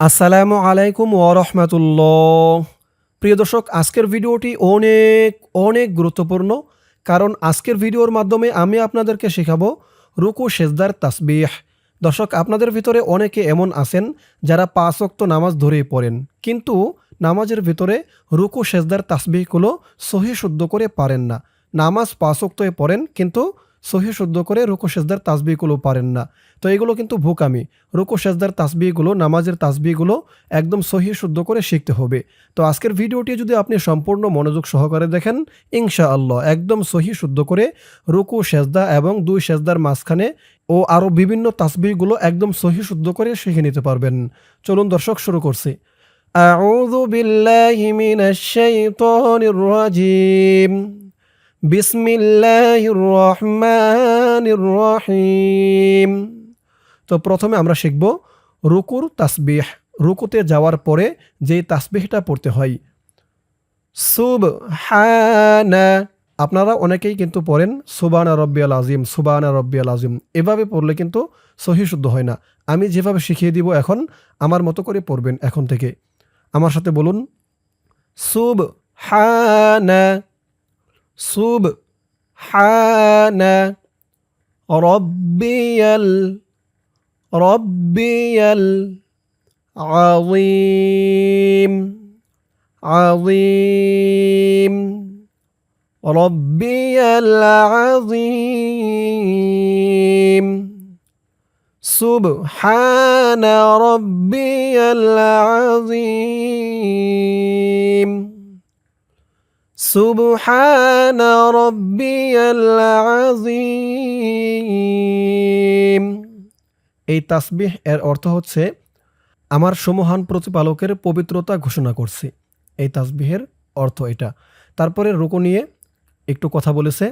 আসসালামু আলাইকুম ওরহমতুল্লাহ প্রিয় দর্শক, আজকের ভিডিওটি অনেক অনেক গুরুত্বপূর্ণ, কারণ আজকের ভিডিওর মাধ্যমে আমি আপনাদেরকে শেখাবো রুকু, সেজদার তাসবিহ। দর্শক, আপনাদের ভিতরে অনেকে এমন আছেন যারা পাঁচ নামাজ ধরেই পড়েন, কিন্তু নামাজের ভিতরে রুকু, সেজদার তাসবিহগুলো সহি শুদ্ধ করে পারেন না। নামাজ পাঁচ পড়েন, কিন্তু সহি শুদ্ধ করে রুকু সেজদার তাসবিহগুলো পারেন না তো এগুলো কিন্তু ভুকামি রুকু সেজদার তাসবিহগুলো নামাজের তাসবিহগুলো একদম সহি শুদ্ধ করে শিখতে হবে তো আজকের ভিডিওটি যদি আপনি সম্পূর্ণ মনোযোগ সহকারে দেখেন ইনশা আল্লাহ একদম সহি শুদ্ধ করে রুকু সেজদা এবং দুই সেজদার মাঝখানে ও আরও বিভিন্ন তাসবিহগুলো একদম সহি শুদ্ধ করে শিখে নিতে পারবেন চলুন দর্শক শুরু করছি أعوذ بالله من الشيطان الرجيم বিসমিল্লাহির রহমানির রহিম। তো প্রথমে আমরা শিখব রুকুর তাসবিহ। রুকুতে যাওয়ার পরে যেই তাসবিহটা পড়তে হয় সুব হানা আপনারা অনেকেই কিন্তু পড়েন সুবানা রব্বিয়াল আজিম সুবানা রব্বিয়াল আজিম এভাবে পড়লে কিন্তু সহি শুদ্ধ হয় না। আমি যেভাবে শিখিয়ে দিব এখন, আমার মতো করে পড়বেন এখন থেকে। আমার সাথে বলুন সুব হানা سبحان ربي ال ربي العظيم عظيم ربي العظيم سبحان ربي العظيم سبحان ربي العظيم এই তাসবিহ এর অর্থ হচ্ছে আমার সমহান প্রতিপালকের পবিত্রতা ঘোষণা করছি এই তাসবিহের অর্থ এটা তারপরে রুকু নিয়ে একটু কথা বলেছে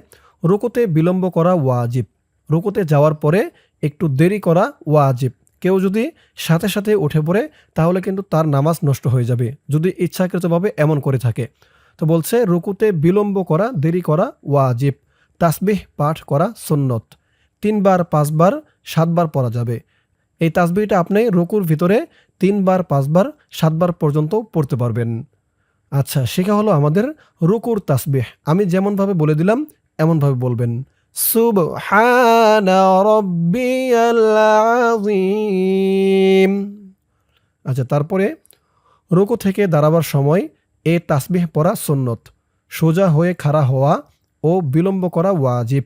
রুকুতে বিলম্ব করা ওয়াজিব রুকুতে যাওয়ার পরে একটু দেরি করা ওয়াজিব কেউ যদি সাথে সাথে উঠে পড়ে তাহলে কিন্তু তার নামাজ নষ্ট হয়ে যাবে যদি ইচ্ছাকৃতভাবে এমন করে থাকে তো বলছে, রুকুতে বিলম্ব করা, দেরি করা ওয়াজিব। তাসবিহ পাঠ করা সুন্নত। তিনবার, পাঁচবার, সাতবার পড়া যাবে। এই তাসবিহটা আপনি রুকুর ভিতরে তিনবার, পাঁচবার, সাতবার পর্যন্ত পড়তে পারবেন। আচ্ছা শেখা হলো আমাদের রুকুর তাসবিহ। আমি যেমনভাবে বলে দিলাম, এমনভাবে বলবেন। আচ্ছা তারপরে রুকু থেকে দাঁড়াবার সময় এ তাসবিহ পড়া সুন্নত। সোজা হয়ে খাড়া হওয়া ও বিলম্ব করা ওয়াজিব।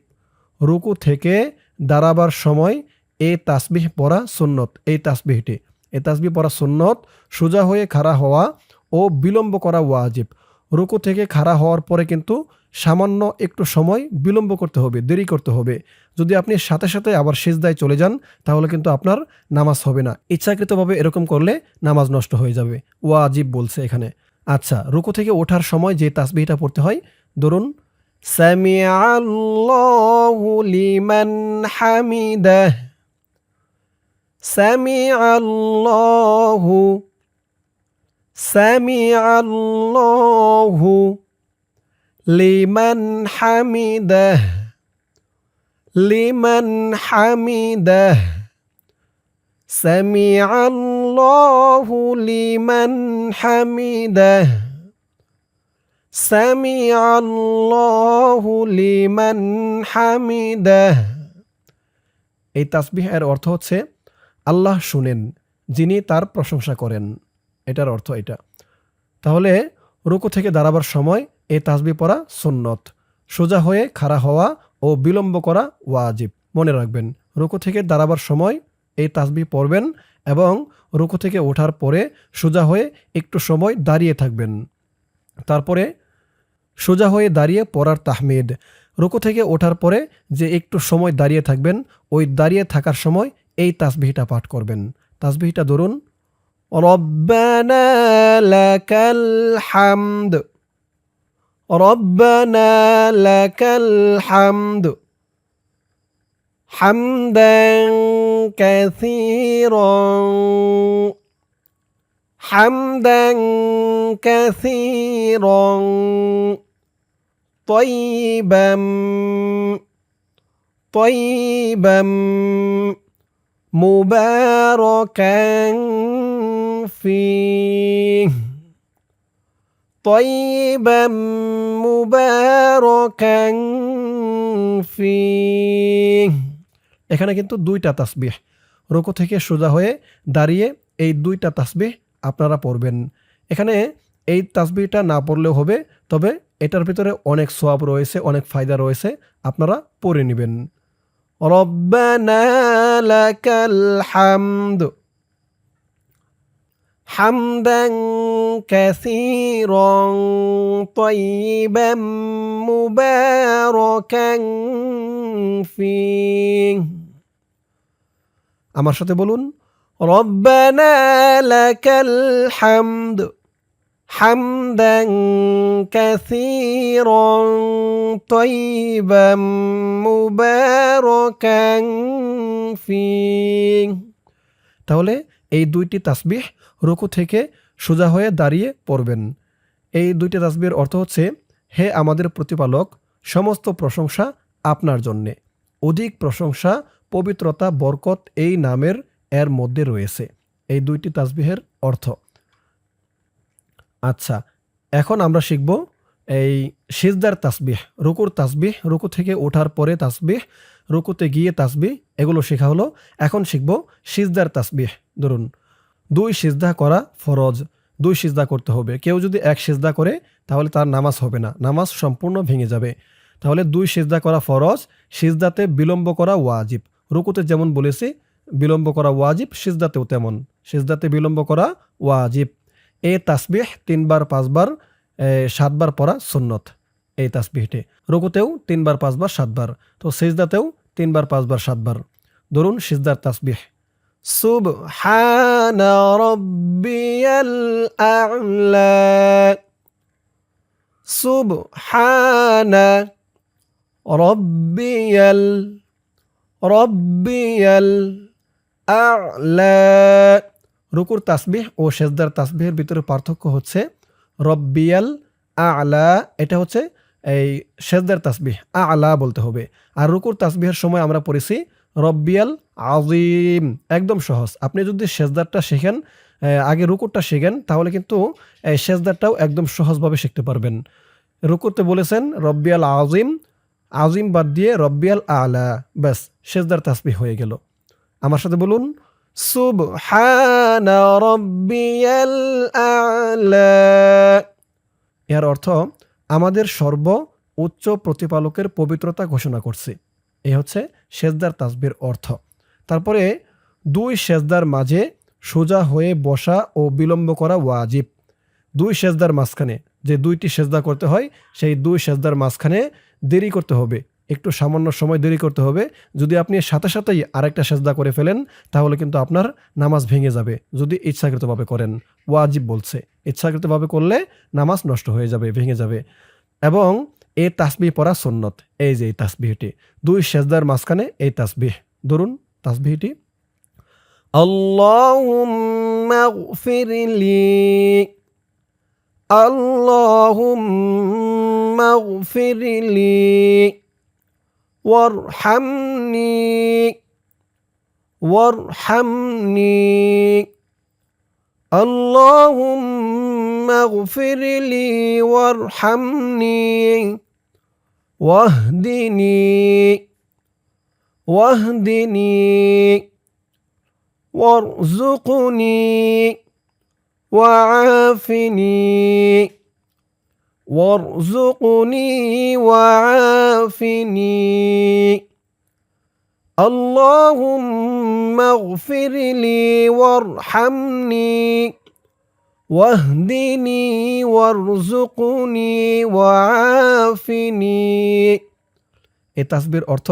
রুকু থেকে দাঁড়াবার সময় এ তাসবিহ পড়া সুন্নত। এই তাসবিহটি এই তাসবিহ পড়া সুন্নত, সোজা হয়ে খাড়া হওয়া ও বিলম্ব করা ওয়াজিব। রুকু থেকে খাড়া হওয়ার পরে কিন্তু সামান্য একটু সময় বিলম্ব করতে হবে, দেরি করতে হবে। যদি আপনি সাথে সাথে আবার সেজদায় চলে যান, তাহলে কিন্তু আপনার নামাজ হবে না। ইচ্ছাকৃতভাবে এরকম করলে নামাজ নষ্ট হয়ে যাবে। ওয়াজিব বলছে এখানে। আচ্ছা রুকু থেকে ওঠার সময় যে তাসবিহিটা পড়তে হয়, ধরুন, সামিআল্লাহু লিমান হামিদাহ সামিআল্লাহু সামিআল্লাহু লিমান الله لمن حمده سمع الله لمن حمده এই তাসবিহ এর অর্থ হচ্ছে আল্লাহ শুনেন যিনি তার প্রশংসা করেন এটার অর্থ এটা তাহলে রুকু থেকে দাঁড়াবার সময় এই তাসবি পড়া সুন্নত সোজা হয়ে খাড়া হওয়া ও বিলম্ব করা ওয়াজিব মনে রাখবেন রুকু থেকে দাঁড়াবার সময় এই তাসবি পড়বেন এবং রুকু থেকে ওঠার পরে সোজা হয়ে একটু সময় দাঁড়িয়ে থাকবেন তারপরে সোজা হয়ে দাঁড়িয়ে পড়ার তাহমিদ রুকু থেকে ওঠার পরে যে একটু সময় দাঁড়িয়ে থাকবেন ওই দাঁড়িয়ে থাকার সময় এই তাসবিহটা পাঠ করবেন তাসবিহটা ধরুন রব্বানা লাকাল হামদ রব্বানা লাকাল হামদ حمدا كثيرا حمدا كثيرا طيبا طيبا مباركا فيه طيبا مباركا فيه এখানে কিন্তু দুইটা তাসবিহ। রুকু থেকে সোজা হয়ে দাঁড়িয়ে এই দুইটা তাসবিহ আপনারা পড়বেন। এখানে এই তাসবিহটা না পড়লেও হবে, তবে এটার ভিতরে অনেক সোয়াব রয়েছে, অনেক ফায়দা রয়েছে, আপনারা পড়ে নেবেন। রব্বানা লাকাল হামদ। حمدا كثيرا طيبا مباركا فيه আমার সাথে বলুন রব্বানা লাকাল হামদ حمدا كثيرا طيبا مباركا فيه তাহলে এই দুইটি তাসবিহ রুকু থেকে সোজা হয়ে দাঁড়িয়ে পড়বেন। এই দুইটি তাসবির অর্থ হচ্ছে, হে আমাদের প্রতিপালক, সমস্ত প্রশংসা আপনার জন্যে। অধিক প্রশংসা, পবিত্রতা, বরকত এই নামের এর মধ্যে রয়েছে। এই দুইটি তাসবিহের অর্থ। আচ্ছা এখন আমরা শিখব এই সিজদার তাসবিহ, রুকুর তাসবিহ, রুকু থেকে ওঠার পরে তাসবিহ, রুকুতে গিয়ে তাসবিহ, এগুলো শেখা হলো। এখন শিখব সিজদার তাসবিহ। ধরুন দুই সিজদা করা ফরজ, দুই সিজদা করতে হবে। কেউ যদি এক সিজদা করে, তাহলে তার নামাজ হবে না। নামাজ সম্পূর্ণ ভেঙে যাবে। তাহলে দুই সিজদা করা ফরজ, সিজদাতে বিলম্ব করা ওয়াজিব। রুকুতে যেমন বলেছি, বিলম্ব করা ওয়াজিব, সিজদাতেও তেমন। সিজদাতে বিলম্ব করা ওয়াজিব। এ তাসবিহ তিনবার, পাঁচবার সাতবার পড়া সুন্নত, এই তাসবিহটি। রুকুতেও তিনবার, পাঁচবার, সাতবার। তো সিজদাতেও তিনবার, পাঁচবার, সাতবার। ধরুন সিজদার তাসবিহ। سبحان ربي الأعلى سبحان ربي ال ربي الأعلى রুকুর তাসবিহ ও সেজদার তাসবিহের ভিতরে পার্থক্য হচ্ছে রব্বিয়াল আলা এটা হচ্ছে এই সেজদার তাসবিহ আলা বলতে হবে আর রুকুর তাসবিহের সময় আমরা পড়েছি রব্বিয়াল আজিম একদম সহজ। আপনি যদি সেজদারটা শেখেন আগে রুকুরটা শেখেন, তাহলে কিন্তু এই সেজদারটাও একদম সহজভাবে শিখতে পারবেন। রুকুরতে বলেছেন, রব্বিয়াল আজিম আজিম বাদ দিয়ে রব্বিয়াল আলা। ব্যাস, সেজদার তাসবিহ হয়ে গেল। আমার সাথে বলুন, সুবহানা রব্বিয়াল এর অর্থ, আমাদের সর্ব উচ্চ প্রতিপালকের পবিত্রতা ঘোষণা করছে। এই হচ্ছে সেজদার তাসবির অর্থ। তারপরে দুই সেজদার মাঝে সোজা হয়ে বসা ও বিলম্ব করা ওয়াজিব। দুই সেজদার মাঝখানে যে দুইটি সেজদা করতে হয়, সেই দুই সেজদার মাঝখানে দেরি করতে হবে। একটু সামান্য সময় দেরি করতে হবে। যদি আপনি সাথে সাথেই আরেকটা সেজদা করে ফেলেন, তাহলে কিন্তু আপনার নামাজ ভেঙে যাবে। যদি ইচ্ছাকৃতভাবে করেন, ওয়াজিব বলছে। ইচ্ছাকৃতভাবে করলে নামাজ নষ্ট হয়ে যাবে, ভেঙে যাবে। এবং এই তাসবিহ পড়া সুন্নত এই যে এই তাসবিহটি দুই সেজদার মাঝখানে এই তাসবিহ ধরুন তাসবিহটি اللهم اغفر لي اللهم اغفر لي وارحمني وارحمني اللهم اغفر لي وارحمني واهدني واهدني وارزقني وعافني وارزقني وعافني. اللهم اغفر لي وارحمني. واهدني وارزقني وعافني এ তাসবির অর্থ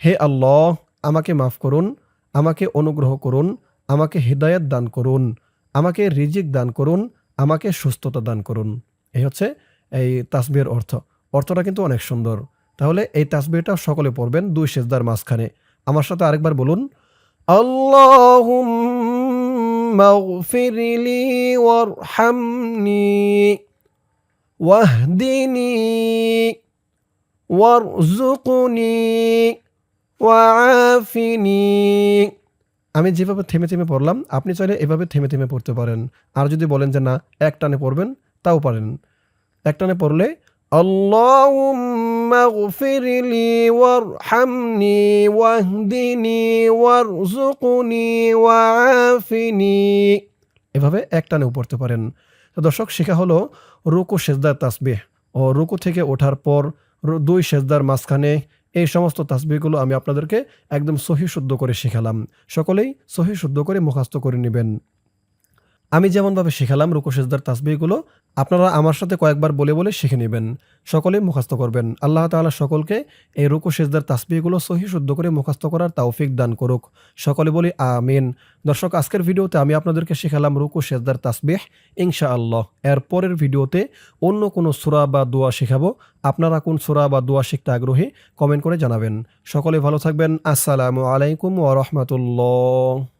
হে আল্লাহ আমাকে মাফ করুন আমাকে অনুগ্রহ করুন আমাকে হৃদায়ত দান করুন আমাকে রিজিক দান করুন আমাকে সুস্থতা দান করুন এই হচ্ছে এই তাসবির অর্থ অর্থটা কিন্তু অনেক সুন্দর তাহলে এই তাসবিরটা সকলে পড়বেন দুই সেজদার মাঝখানে আমার সাথে আরেকবার বলুন اللهم اغفر لي وارحمني واهدني وارزقني وعافني আমি যেভাবে থেমে থেমে পড়লাম আপনি চাইলে এভাবে থেমে থেমে পড়তে পারেন আর যদি বলেন যে না এক টানে পড়বেন তাও পারেন এক টানে পড়লে اللهم اغفر لي وارحمني واهدني وارزقني وعافني এভাবে এক টানেও পড়তে পারেন তো দর্শক শেখা হলো রুকু সেজদার তাসবিহ ও রুকু থেকে ওঠার পর রু- দুই সেজদার মাঝখানে এই সমস্ত তাসবিহগুলো আমি আপনাদেরকে একদম সহি শুদ্ধ করে শেখালাম সকলেই সহি শুদ্ধ করে মুখাস্ত করে নেবেন আমি যেমনভাবে শেখালাম রুকু সেজদার তাসবিহগুলো, আপনারা আমার সাথে কয়েকবার বলে বলে শিখে নেবেন। সকলেই মুখাস্ত করবেন। আল্লাহ তাআলা সকলকে এই রুকু সেজদার তাসবিহগুলো সহি শুদ্ধ করে মুখাস্ত করার তৌফিক দান করুক। সকলে বলি আমিন। দর্শক, আজকের ভিডিওতে আমি আপনাদেরকে শেখালাম রুকু সেজদার তাসবিহ ইনশা আল্লাহ এর পরের ভিডিওতে অন্য কোনো সুরা বা দোয়া শেখাবো। আপনারা কোন সুরা বা দোয়া শিখতে আগ্রহী কমেন্ট করে জানাবেন। সকলে ভালো থাকবেন। আসসালামু আলাইকুম ওয়া রাহমাতুল্লাহ।